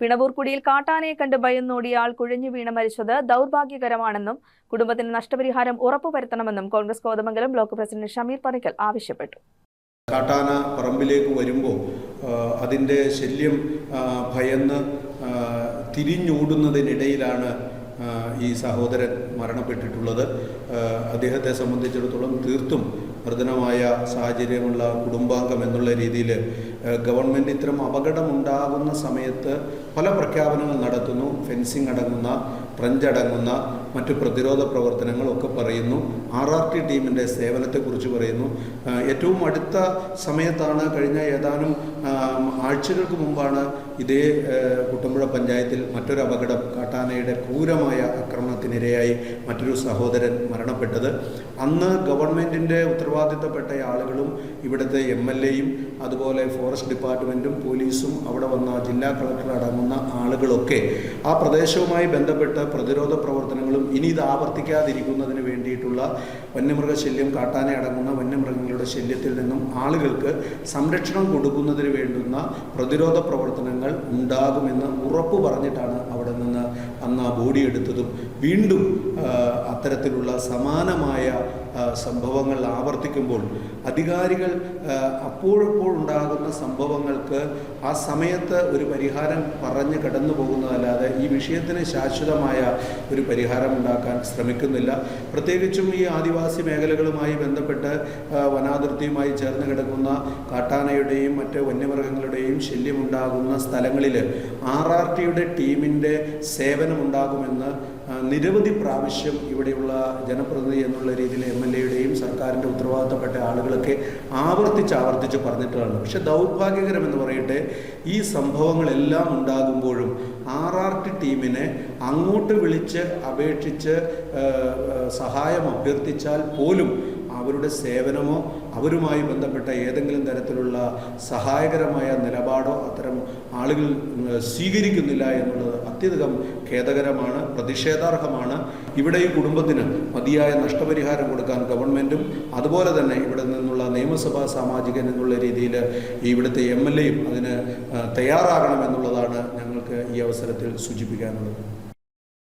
പിണവൂർക്കുടിയിൽ കാട്ടാനയെ കണ്ട് ഭയന്നോടിയ ആൾ കുഴഞ്ഞു വീണ മരിച്ചത് ദൗർഭാഗ്യകരമാണെന്നും കുടുംബത്തിന് നഷ്ടപരിഹാരം ഉറപ്പുവരുത്തണമെന്നും Congress Kothamangalam block president Shameer Parikkal ആവശ്യപ്പെട്ടു. കാട്ടാന പറമ്പിലേക്ക് വരുമ്പോൾ അതിന്റെ ശല്യം ഭയന്ന് തിരിഞ്ഞൂടുന്നതിനിടയിലാണ് ഈ സഹോദരൻ മരണപ്പെട്ടിട്ടുള്ളത്. അദ്ദേഹത്തെ സംബന്ധിച്ചിടത്തോളം തീർത്തും മർദ്ദനമായ സാഹചര്യമുള്ള കുടുംബാംഗം എന്നുള്ള രീതിയിൽ ഗവൺമെന്റ് ഇത്തരം അപകടമുണ്ടാകുന്ന സമയത്ത് പല പ്രഖ്യാപനങ്ങൾ നടത്തുന്നു. ഫെൻസിങ് അടങ്ങുന്ന ട്രഞ്ച് അടങ്ങുന്ന മറ്റു പ്രതിരോധ പ്രവർത്തനങ്ങളൊക്കെ പറയുന്നു. ആർ ആർ ടി ടീമിന്റെ സേവനത്തെക്കുറിച്ച് പറയുന്നു. ഏറ്റവും അടുത്ത സമയത്താണ് കഴിഞ്ഞ ഏതാനും ആഴ്ചകൾക്ക് മുമ്പാണ് ഇതേ കുട്ടമ്പുഴ പഞ്ചായത്തിൽ മറ്റൊരു അപകടം കാട്ടാനയുടെ ക്രൂരമായ ആക്രമണത്തിനിരയായി മറ്റൊരു സഹോദരൻ മരണപ്പെട്ടത്. അന്ന് ഗവൺമെന്റിന്റെ ഉത്തരവാദിത്തപ്പെട്ട ആളുകളും ഇവിടുത്തെ എം എൽ എയും അതുപോലെ ഫോറസ്റ്റ് ഡിപ്പാർട്ട്മെന്റും പോലീസും അവിടെ വന്ന ജില്ലാ കളക്ടർ അടങ്ങുന്ന ആളുകളൊക്കെ ആ പ്രദേശവുമായി ബന്ധപ്പെട്ട പ്രതിരോധ പ്രവർത്തനങ്ങളും ഇനി ഇത് ആവർത്തിക്കാതിരിക്കുന്നതിന് വേണ്ടിയിട്ടുള്ള വന്യമൃഗശല്യം കാട്ടാന അടങ്ങുന്ന വന്യമൃഗങ്ങളുടെ ശല്യത്തിൽ നിന്നും ആളുകൾക്ക് സംരക്ഷണം കൊടുക്കുന്നതിന് വേണ്ടുന്ന പ്രതിരോധ പ്രവർത്തനങ്ങൾ ഉണ്ടാകുമെന്ന് ഉറപ്പ് പറഞ്ഞിട്ടാണ് അവിടെ നിന്ന് അന്ന് ആ ബോഡി എടുത്തതും വീണ്ടും അത്തരത്തിലുള്ള സമാനമായ സംഭവങ്ങൾ ആവർത്തിക്കുമ്പോൾ അധികാരികൾ അപ്പോഴപ്പോൾ ഉണ്ടാകുന്ന സംഭവങ്ങൾക്ക് ആ സമയത്ത് ഒരു പരിഹാരം പറഞ്ഞ് കടന്നു ഈ വിഷയത്തിന് ശാശ്വതമായ ഒരു പരിഹാരം ഉണ്ടാക്കാൻ ശ്രമിക്കുന്നില്ല. പ്രത്യേകിച്ചും ഈ ആദിവാസി മേഖലകളുമായി ബന്ധപ്പെട്ട് വനാതിർത്തിയുമായി ചേർന്ന് കിടക്കുന്ന കാട്ടാനയുടെയും മറ്റ് വന്യമൃഗങ്ങളുടെയും ശല്യമുണ്ടാകുന്ന സ്ഥലങ്ങളിൽ ആർ ആർ ടിയുടെ ടീമിന്റെ സേവനമുണ്ടാകുമെന്ന് നിരവധി പ്രാവശ്യം ഇവിടെയുള്ള ജനപ്രതിനിധി എന്നുള്ള രീതിയിൽ എം എൽ എയുടെയും സർക്കാരിന്റെ ഉത്തരവാദിത്തപ്പെട്ട ആളുകളൊക്കെ ആവർത്തിച്ച് ആവർത്തിച്ച് പറഞ്ഞിട്ടാണ് പക്ഷെ ദൗർഭാഗ്യകരം എന്ന് പറയട്ടെ ഈ സംഭവങ്ങളെല്ലാം ഉണ്ടാകുമ്പോഴും ആർ ആർ ടി ടീമിനെ അങ്ങോട്ട് വിളിച്ച് അപേക്ഷിച്ച് സഹായം അഭ്യർത്ഥിച്ചാൽ പോലും അവരുടെ സേവനമോ അവരുമായി ബന്ധപ്പെട്ട ഏതെങ്കിലും തരത്തിലുള്ള സഹായകരമായ നിലപാടോ അത്തരം ആളുകൾ സ്വീകരിക്കുന്നില്ല എന്നുള്ളത് അത്യധികം ഖേദകരമാണ് പ്രതിഷേധാർഹമാണ്. ഇവിടെ ഈ കുടുംബത്തിന് മതിയായ നഷ്ടപരിഹാരം കൊടുക്കാൻ ഗവൺമെന്റും അതുപോലെ തന്നെ ഇവിടെ നിന്നുള്ള നിയമസഭാ സാമാജികൻ എന്നുള്ള രീതിയിൽ ഇവിടുത്തെ എം എൽ എയും അതിന് തയ്യാറാകണമെന്നുള്ളതാണ് ഞങ്ങൾക്ക് ഈ അവസരത്തിൽ സൂചിപ്പിക്കാനുള്ളത്.